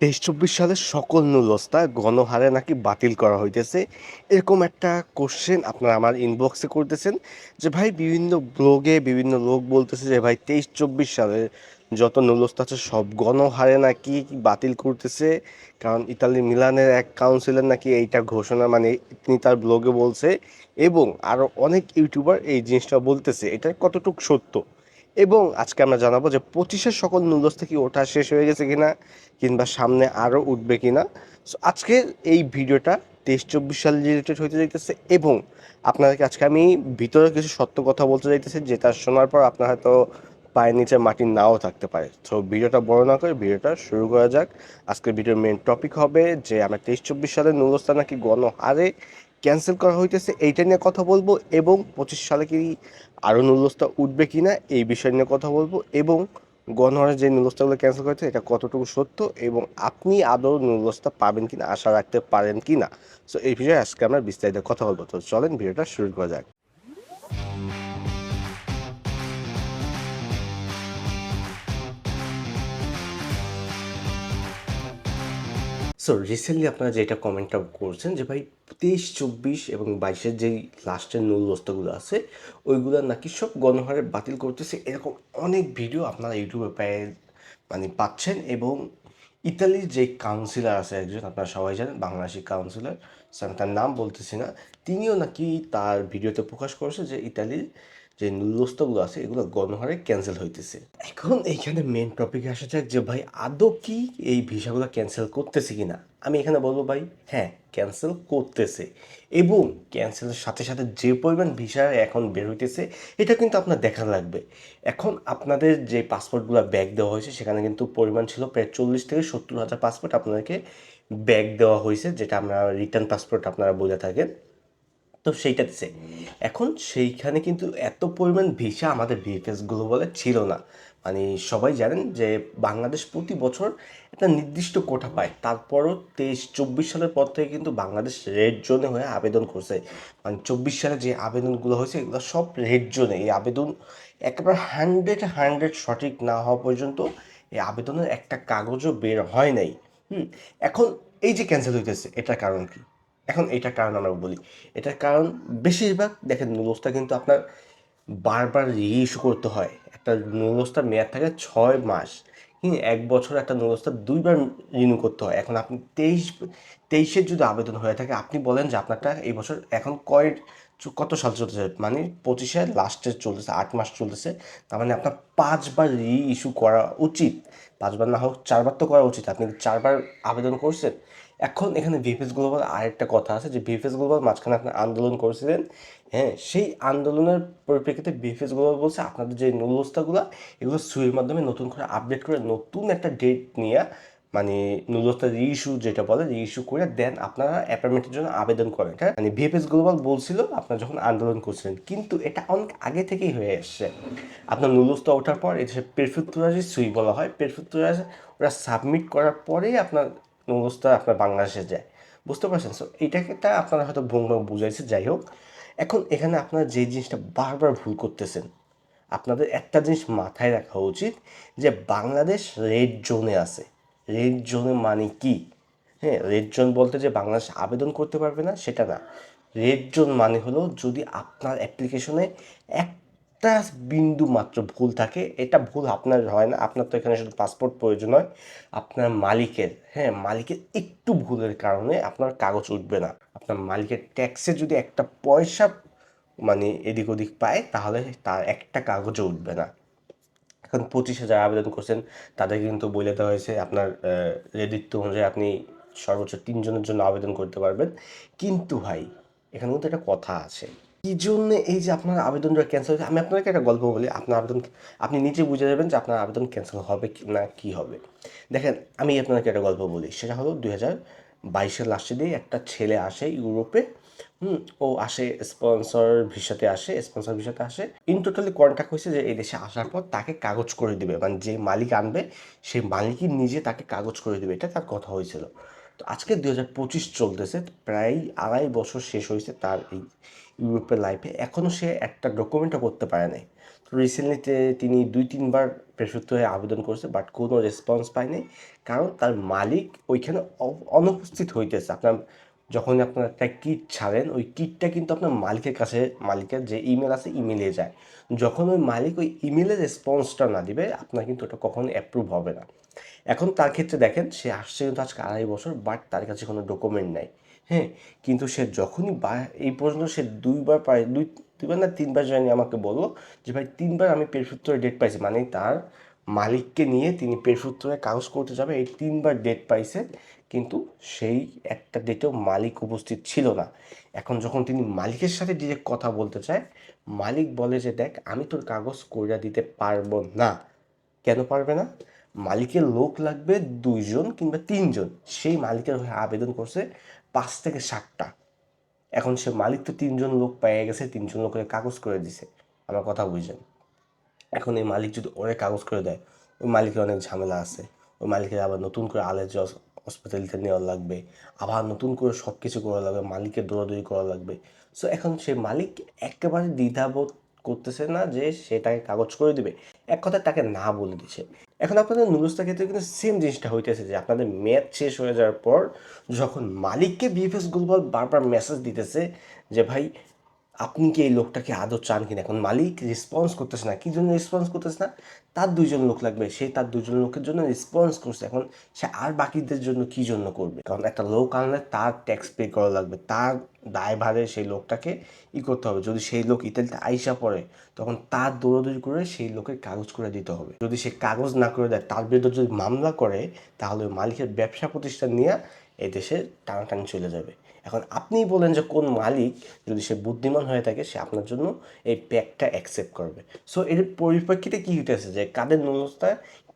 তেইশ চব্বিশ সালের সকল নুলস্তা গণহারে নাকি বাতিল করা হইতেছে, এরকম একটা কোশ্চেন আপনারা আমার ইনবক্সে করতেছেন যে, ভাই, বিভিন্ন ব্লগে বিভিন্ন লোক বলতেছে যে, ভাই, তেইশ চব্বিশ সালের যত নুলস্তা আছে সব গণহারে নাকি বাতিল করতেছে, কারণ ইতালি মিলানের এক কাউন্সিলর নাকি এইটা ঘোষণা মানে তিনি তার ব্লগে বলছে এবং আরও অনেক ইউটিউবার এই জিনিসটা বলতেছে। এটা কতটুকু সত্য? এবং আজকে আমরা জানাব যে পঁচিশের সকল নুডলস কি ওঠা শেষ হয়ে গেছে কিনা, কিংবা সামনে আরও উঠবে কিনা। সো আজকে এই ভিডিওটা তেইশ চব্বিশ সাল রিলেটেড হইতে যাইতেছে এবং আপনাদেরকে আজকে আমি ভিতরে কিছু সত্য কথা বলতে যাইতেছি, যেটা শোনার পর আপনার হয়তো পায়ের নিচে মাটি নাও থাকতে পারে। তো ভিডিওটা বড় না করে ভিডিওটা শুরু করা যাক। আজকের ভিডিওর মেন টপিক হবে যে আমরা তেইশ চব্বিশ সালের নুলস্তা নাকি গণহারে ক্যান্সেল করা হইতেছে, এইটা নিয়ে কথা বলব এবং পঁচিশ সালে কি আরও নুলস্তা উঠবে কি না এই বিষয় নিয়ে কথা বলব এবং গণহারে যে নুলস্তাগুলো ক্যান্সেল করেছে এটা কতটুকু সত্য এবং আপনি আদৌ নুলস্তা পাবেন কি না আশা রাখতে পারেন কি না সো এই বিষয়ে আজকে আমরা বিস্তারিত কথা বলব। তো চলেন, ভিডিওটা শুরু করা যাক। সো রিসেন্টলি আপনারা যেটা কমেন্টটা করছেন যে, ভাই, তেইশ, চব্বিশ এবং বাইশের যেই লাস্টের নুল বস্তাগুলো আছে, ওইগুলো নাকি সব গণহারে বাতিল করতেছে। এরকম অনেক ভিডিও আপনারা ইউটিউবে পেয়ে মানে পাচ্ছেন এবং ইতালির যে কাউন্সিলর আছে একজন, আপনারা সবাই জানেন, বাংলাদেশি কাউন্সিলর আমি তার নাম বলতেছি না, তিনিও নাকি তার ভিডিওতে প্রকাশ করেছে যে, ইতালির যে নুলস্তগুলো আছে, এগুলো গণহারে ক্যান্সেল হইতেছে। এখন এইখানে মেন টপিকে আসা যাক যে ভাই, আদৌ কি এই ভিসাগুলো ক্যান্সেল করতেছে কিনা? আমি এখানে বলব ভাই হ্যাঁ ক্যান্সেল করতেছে। এবং ক্যান্সেলের সাথে সাথে যে পরিমাণ ভিসা এখন বের হইতেছে, এটা কিন্তু আপনার দেখা লাগবে। এখন আপনাদের যে পাসপোর্টগুলো ব্যাগ দেওয়া হয়েছে, সেখানে কিন্তু পরিমাণ ছিল প্রায় চল্লিশ থেকে সত্তর হাজার পাসপোর্ট আপনাদেরকে ব্যাগ দেওয়া হয়েছে, যেটা আমরা রিটার্ন পাসপোর্ট আপনারা বলে থাকেন। তো সেইটা দিছে এখন সেইখানে কিন্তু এত পরিমাণ ভিসা আমাদের ভিএফএস গ্লোবালে ছিল না। মানে সবাই জানেন যে বাংলাদেশ প্রতি বছর একটা নির্দিষ্ট কোটা পায়। তারপরও তেইশ, চব্বিশ সালের পর থেকে কিন্তু বাংলাদেশ রেড জোনে হয়ে আবেদন করছে। মানে চব্বিশ সালে যে আবেদনগুলো হয়েছে, এগুলো সব রেড জোনে। এই আবেদন একেবারে হান্ড্রেড হান্ড্রেড সঠিক না হওয়া পর্যন্ত এই আবেদনের একটা কাগজও বের হয় নাই। হুম, এখন এই যে ক্যান্সেল হইতেছে, এটার কারণ কি? এখন এটার কারণ আমরা বলি। এটার কারণ বেশিরভাগ, দেখেন নুলসটা কিন্তু আপনার বারবার রিইস্যু করতে হয়। একটা নুলসটার মেয়াদ থাকে ছয় মাস। হ্যাঁ এক বছর একটা নুলসটা দুইবার রিনিউ করতে হয়। এখন আপনি তেইশ তেইশের যদি আবেদন হয়ে থাকে, আপনি বলেন যে আপনারটা এই বছর এখন কয়, কত সাল চলতেছে? মানে পঁচিশে, লাস্টে চলতেছে, আট মাস চলতেছে। তার মানে আপনার পাঁচবার রি ইস্যু করা উচিত। পাঁচবার না হোক, চারবার তো করা উচিত। আপনি চারবার আবেদন করছেন? এখন এখানে ভিএফএস গ্লোবাল আরেকটা কথা আছে যে ভিএফএস গ্লোবাল মাঝখানে আপনি আন্দোলন করেছিলেন হ্যাঁ সেই আন্দোলনের পরিপ্রেক্ষিতে ভিএফএস গ্লোবাল বলছে আপনাদের যে নুলস্তাগুলো, এগুলো সুইয়ের মাধ্যমে নতুন করে আপডেট করে নতুন একটা ডেট নিয়ে মানে নুলস্তা রিইস্যু যেটা বলে রি ইস্যু করে দেন আপনারা অ্যাপয়েন্টমেন্টের জন্য আবেদন করেন হ্যাঁ? মানে ভিএফএস গ্লোবাল বলছিল আপনারা যখন আন্দোলন করছিলেন, কিন্তু এটা অনেক আগে থেকেই হয়ে এসছে আপনার নুলস্তা ওঠার পর এটা পেরফেক্টুরাজি সুই বলা হয় পেরফেক্টুরাজ ওরা সাবমিট করার পরেই আপনার অবস্থা আপনার বাংলাদেশে যায়। বুঝতে পারছেন? সো এইটাকে তা আপনারা হয়তো ভুল বুঝাইছে, যাই হোক। এখন এখানে আপনারা যে জিনিসটা বারবার ভুল করতেছেন, আপনাদের একটা জিনিস মাথায় রাখা উচিত যে বাংলাদেশ রেড জোনে আছে। রেড জোনে মানে কি? হ্যাঁ রেড জোন বলতে যে বাংলাদেশ আবেদন করতে পারবে না, সেটা না। রেড জোন মানে হলো যদি আপনার অ্যাপ্লিকেশনে এক একটা বিন্দু মাত্র ভুল থাকে। এটা ভুল আপনার হয় না। আপনার তো এখানে শুধু পাসপোর্ট প্রয়োজন হয়। আপনার মালিকের হ্যাঁ মালিকের একটু ভুলের কারণে আপনার কাগজ উঠবে না। আপনার মালিকের ট্যাক্সে যদি একটা পয়সা মানে এদিক ওদিক পায়, তাহলে তার একটা কাগজও উঠবে না। এখন পঁচিশ হাজার আবেদন করছেন, তাদের কিন্তু বলে দেওয়া হয়েছে, আপনার রেদিত্ব অনুযায়ী আপনি সর্বোচ্চ তিনজনের জন্য আবেদন করতে পারবেন। কিন্তু ভাই, এখানে কিন্তু একটা কথা আছে। কি জন্য এই যে আপনার আবেদনটা ক্যান্সেল হয়েছে, আমি আপনাকে একটা গল্প বলি, আপনার আবেদন আপনি নিজে বুঝে যাবেন যে আপনার আবেদন ক্যান্সেল হবে কি না, কি হবে। দেখেন, আমি আপনাকে একটা গল্প বলি, সেটা হলো দুই হাজার বাইশের লাস্টে দিয়ে একটা ছেলে আসে ইউরোপে, হুম, ও আসে স্পন্সর ভিসাতে আসে স্পন্সর ভিসাতে আসে ইন টোটালি কন্ট্যাক্ট হয়েছে যে এই দেশে আসার পর তাকে কাগজ করে দিবে মানে যে মালিক আনবে, সেই মালিকই নিজে তাকে কাগজ করে দিবে, এটা তার কথা হয়েছিল। তো আজকে দুই হাজার পঁচিশ চলতেছে, প্রায় আড়াই বছর শেষ হয়েছে তার এই ইউরোপের লাইফে এখনও সে একটা ডকুমেন্টও করতে পারে নাই। তো রিসেন্টলিতে তিনি দুই, তিনবার প্রেসুত্ব হয়ে আবেদন করেছে বাট কোনো রেসপন্স পায়নি। কারণ তার মালিক ওইখানে অনুপস্থিত হইতেছে। আপনার যখন আপনার একটা কিট ছাড়েন, ওই কিটটা কিন্তু আপনার মালিকের কাছে, মালিকের যে ইমেল আছে ইমেলে যায়। যখন ওই মালিক ওই ইমেলের রেসপন্সটা না দিবে, আপনার কিন্তু ওটা কখনো অ্যাপ্রুভ হবে না। এখন তার ক্ষেত্রে দেখেন, সে আসছে কিন্তু আজকে আড়াই বছর বাট তার কাছে কোনো ডকুমেন্ট নাই। হ্যাঁ কিন্তু সে যখনই বা, এই পর্যন্ত সে দুইবার পায়, দুই, দুইবার না তিনবার জানি আমাকে বলল যে, ভাই, তিনবার আমি পেরফুত্তরের ডেট পাইছি। মানে তার মালিককে নিয়ে তিনি পেরফুত্তরে কাগজ করতে যাবে, এই তিনবার ডেট পাইছে, কিন্তু সেই একটা ডেটেও মালিক উপস্থিত ছিল না। এখন যখন তিনি মালিকের সাথে ডিরেক্ট কথা বলতে চায়, মালিক বলে যে, দেখ, আমি তোর কাগজ কইরা দিতে পারব না। কেন পারবে না? মালিকের লোক লাগবে দুইজন কিংবা তিনজন। সেই মালিকের হয়ে আবেদন করছে পাঁচ থেকে সাতটা। এখন সে মালিক তো তিনজন লোক পেয়ে গেছে, তিনজন লোকের কাগজ করে দিছে। আমার কথা বুঝছেন এখন এই মালিক যদি ওরে কাগজ করে দেয়, ওই মালিকের অনেক ঝামেলা আছে। ওই মালিকের আবার নতুন করে আলেজ হসপিটালিতে নেওয়া লাগবে, আবার নতুন করে সব কিছু করা লাগবে, মালিকের দৌড়াদৌড়ি করা লাগবে। সো এখন সে মালিক একেবারে দ্বিধাবোধ করতেছে না যে সে তাকে কাগজ করে দিবে। এক কথায় তাকে না বলে দিছে। এখন আপনাদের নুরুস্তার ক্ষেত্রে কিন্তু সেম জিনিসটা হইতেছে যে আপনাদের ম্যাচ শেষ হয়ে যাওয়ার পর যখন মালিককে বিএফএস গ্লোবাল বারবার মেসেজ দিতেছে যে, ভাই আপনি কি এই লোকটাকে আদৌ চান কিনা? এখন মালিক রেসপন্স করতেছে না। কি জন্য রেসপন্স করতেছে না? তার দুইজন লোক লাগবে। সে তার দুজন লোকের জন্য রেসপন্স করছে। এখন সে আর বাকিদের জন্য কি জন্য করবে? কারণ একটা লোক আনলে তার ট্যাক্স পে করা লাগবে। তার দায়ভারে সেই লোকটাকে ই করতে হবে। যদি সেই লোক ইতালিতে আইসা পড়ে, তখন তার দৌড়াদৌড়ি করে সেই লোকের কাগজ করে দিতে হবে। যদি সে কাগজ না করে দেয়, তার বিরুদ্ধে যদি মামলা করে, তাহলে মালিকের ব্যবসা প্রতিষ্ঠান নিয়ে এই দেশে টানাটানি চলে যাবে। এখন আপনি বলেন যে কোন মালিক, যদি সে বুদ্ধিমান হয়ে থাকে, সে আপনার জন্য এই প্যাকটা অ্যাকসেপ্ট করবে। সো এর পরিপ্রেক্ষিতে কী হইতেছে যে কাদের নুলসটা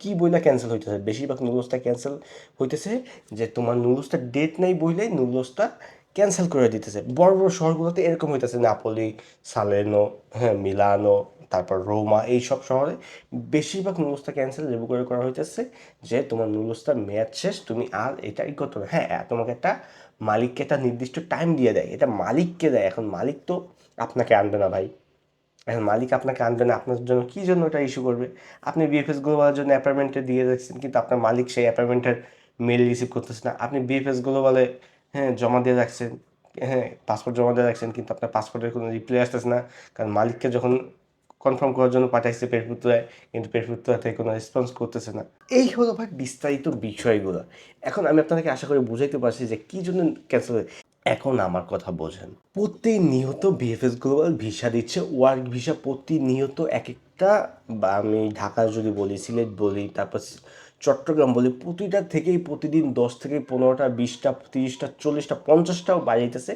কি বইলা ক্যান্সেল হইতেছে? বেশিরভাগ নুলসটা ক্যান্সেল হইতেছে যে তোমার নুলসটা ডেট নাই বইলেই নুলসটা ক্যান্সেল করে দিতেছে। বড় বড় শহরগুলোতে এরকম হইতেছে নাপোলি সালেনো হ্যাঁ মিলানো তারপর রোমা এই সব শহরে বেশিরভাগ নুলসটা ক্যান্সেল লেবু করে করা হইতেছে যে তোমার নুলসটার মেয়াদ শেষ, তুমি আর এটা ই করতে হবে হ্যাঁ তোমাকে একটা মালিককে একটা নির্দিষ্ট টাইম দিয়ে দেয়। এটা মালিককে দেয়। এখন মালিক তো আপনাকে আনবে না ভাই। এখন মালিক আপনাকে আনবে না। আপনার জন্য কী জন্য ওটা ইস্যু করবে? আপনি বিএফএস গ্লোবালের জন্য অ্যাপয়েন্টমেন্টে দিয়ে যাচ্ছেন কিন্তু আপনার মালিক সেই অ্যাপয়েন্টমেন্টের মেল রিসিভ করতেছে না। আপনি বিএফএস গ্লোবালে হ্যাঁ জমা দিয়ে রাখছেন হ্যাঁ পাসপোর্ট জমা দিয়ে রাখছেন, কিন্তু আপনার পাসপোর্টের কোনো রিপ্লাই আসতেছে না। কারণ মালিককে যখন কনফার্ম করার জন্য পাঠাইছে পেরপুত্রায় কিন্তু পেরপুত্রা থেকে কোনো রেসপন্স করতেছে না। এই হলো ভাই বিস্তারিত বিষয়গুলো। এখন আমি আপনাদেরকে আশা করি বুঝাইতে পারছি যে কী জন্য ক্যান্সেল এখন আমার কথা বোঝেন। প্রতিনিয়ত বিএফএস গ্লোবাল ভিসা দিচ্ছে ওয়ার্ক ভিসা প্রতিনিয়ত এক একটা, বা আমি ঢাকা যদি বলি, সিলেট বলি, তারপর চট্টগ্রাম বলে প্রতিটা থেকেই প্রতিদিন দশ থেকে পনেরোটা, বিশটা, তিরিশটা, চল্লিশটা, পঞ্চাশটাও বাড়াইতেছে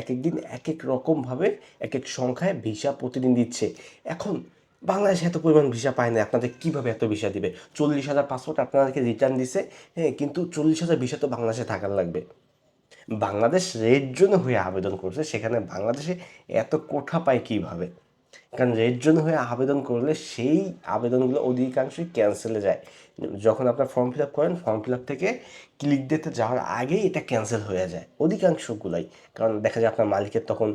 এক এক দিন এক এক রকমভাবে এক এক সংখ্যায় ভিসা প্রতিদিন দিচ্ছে। এখন বাংলাদেশ এত পরিমাণ ভিসা পায় না, আপনাদের কীভাবে এত ভিসা দিবে? চল্লিশ হাজার পাসপোর্ট আপনাদেরকে রিটার্ন দিছে হ্যাঁ কিন্তু চল্লিশ হাজার ভিসা তো বাংলাদেশে থাকার লাগবে। বাংলাদেশ রেড জন্য হয়ে আবেদন করছে, সেখানে বাংলাদেশে এত কোঠা পায় কীভাবে? কারণ রেড জোন হয়ে আবেদন করলে সেই আবেদনগুলো অধিকাংশই ক্যান্সেলে যায়। যখন আপনার ফর্ম ফিল আপ করেন ফর্ম ফিল আপ থেকে ক্লিক দিতে যাওয়ার আগেই এটা ক্যান্সেল হয়ে যায়, অধিকাংশগুলাই। কারণ দেখা যায় আপনার মালিকের তখন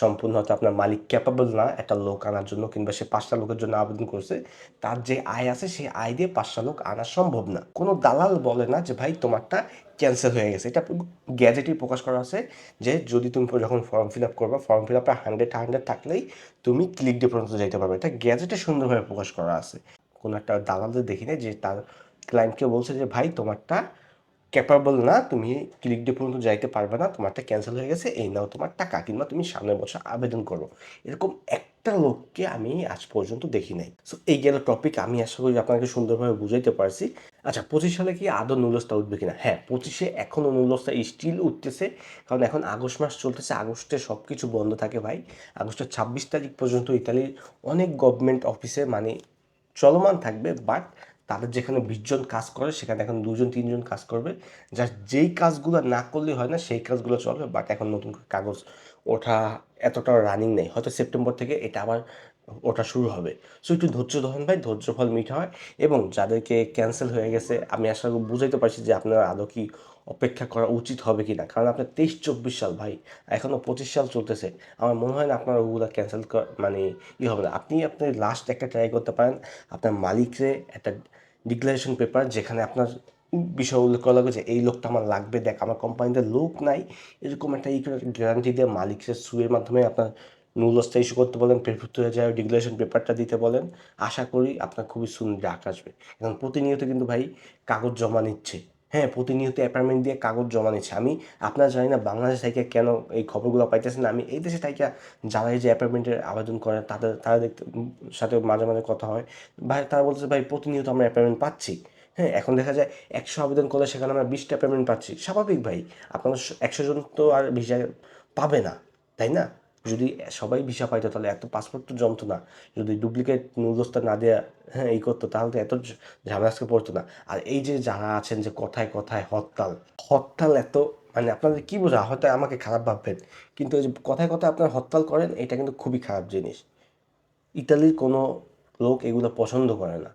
সম্পূর্ণ হয়তো আপনার মালিক ক্যাপাবল না, একটা লোক আনার জন্য কিংবা সে পাঁচটা লোকের জন্য আবেদন করছে, তার যে আয় আছে সেই আয় দিয়ে পাঁচটা লোক আনা সম্ভব না। কোনো দালাল বলে না যে, ভাই, তোমারটা ক্যান্সেল হয়ে গেছে। এটা গ্যাজেটই প্রকাশ করা আছে যে, যদি তুমি যখন ফর্ম ফিল আপ করবা ফর্ম ফিল আপে হান্ড্রেড হান্ড্রেড থাকলেই তুমি ক্লিক ডে পর্যন্ত যেতে পারবে। এটা গ্যাজেটে সুন্দরভাবে প্রকাশ করা আছে। কোনো একটা দালালদের দেখি না যে তার ক্লায়েন্টকে বলছে যে, ভাই, তোমারটা ক্যাপাবল না, তুমি ক্লিক ডে পর্যন্ত যাইতে পারবে না, তোমারটা ক্যান্সেল হয়ে গেছে, এই নাও তোমার টাকা কিংবা তুমি সামনের বছর আবেদন করো। এরকম একটা লোককে আমি আজ পর্যন্ত দেখি নাই। সো এই গেল টপিক আমি আশা করি আপনাকে সুন্দরভাবে বুঝাইতে পারছি। আচ্ছা পঁচিশ সালে কি আদৌ নুলসটা উঠবে কিনা? হ্যাঁ পঁচিশে এখনও নুলসটা স্টিল উঠতেছে, কারণ এখন আগস্ট মাস চলতেছে, আগস্টে সব কিছু বন্ধ থাকে ভাই। আগস্টের ছাব্বিশ তারিখ পর্যন্ত ইতালির অনেক গভর্নমেন্ট অফিসে মানে চলমান থাকবে বাট তাদের যেখানে বিশজন কাজ করে, সেখানে এখন দুজন, তিনজন কাজ করবে। যার যেই কাজগুলো না করলে হয় না, সেই কাজগুলো চলবে বাট এখন নতুন কাগজ ওঠা এতটা রানিং নেই। হয়তো সেপ্টেম্বর থেকে এটা আবার ওটা শুরু হবে। সো একটু ধৈর্য ধরেন ভাই ধৈর্য ফল মিঠা হয় এবং যাদেরকে ক্যান্সেল হয়ে গেছে, আমি আশা আসলে বুঝাইতে পারছি যে আপনার আদৌ কি অপেক্ষা করা উচিত হবে কি না কারণ আপনার তেইশ চব্বিশ সাল ভাই এখনও পঁচিশ সাল চলতেছে। আমার মনে হয় না আপনার ওগুলো ক্যান্সেল মানে ই হবে না। আপনি আপনি লাস্ট একটা ট্রাই করতে পারেন, আপনার মালিকরে একটা ডিক্লারেশন পেপার যেখানে আপনার বিষয় উল্লেখ করা লাগবে যে এই লোকটা আমার লাগবে, দেখ আমার কোম্পানিতে লোক নাই। এরকম একটা গ্যারান্টি দিয়ে মালিকের সুয়ের মাধ্যমে আপনার নুলসটা ইস্যু করতে বলেন প্রেফুত হয়ে যায় ডিক্লারেশন পেপারটা দিতে বলেন, আশা করি আপনার খুবই সুন্দর ডাক আসবে। এখন প্রতিনিয়ত কিন্তু ভাই কাগজ জমা নিচ্ছে। হ্যাঁ প্রতিনিয়ত অ্যাপার্টমেন্ট দিয়ে কাগজ জমা নিচ্ছে। আমি আপনারা জানি না বাংলাদেশ থেকে কেন এই খবরগুলো পাইতেছেন আমি এই দেশে থেকে যারা এই যে অ্যাপার্টমেন্টের আবেদন করে, তাদের, তারা দেখতে, সাথে মাঝে মাঝে কথা হয়। ভাই, তারা বলছে ভাই, প্রতিনিয়ত আমরা অ্যাপার্টমেন্ট পাচ্ছি। হ্যাঁ এখন দেখা যায় একশো আবেদন করলে সেখানে আমরা বিশটা পেমেন্ট পাচ্ছি। স্বাভাবিক ভাই, আপনার একশো জন তো আর ভিসা পাবে না, তাই না? যদি সবাই ভিসা পাইতো তাহলে এত পাসপোর্ট তো জমতো না। যদি ডুপ্লিকেট নুলসটা না দেওয়া হ্যাঁ এই করতো, তাহলে তো এত ঝামেলাজকে পড়তো না। আর এই যে যারা আছেন যে কথায় কথায় হরতাল হরতাল এত মানে আপনাদের কী বোঝা, হয়তো আমাকে খারাপ ভাববেন, কিন্তু যে কথায় কথায় আপনারা হরতাল করেন, এটা কিন্তু খুবই খারাপ জিনিস। ইতালির কোনো লোক এগুলো পছন্দ করে না।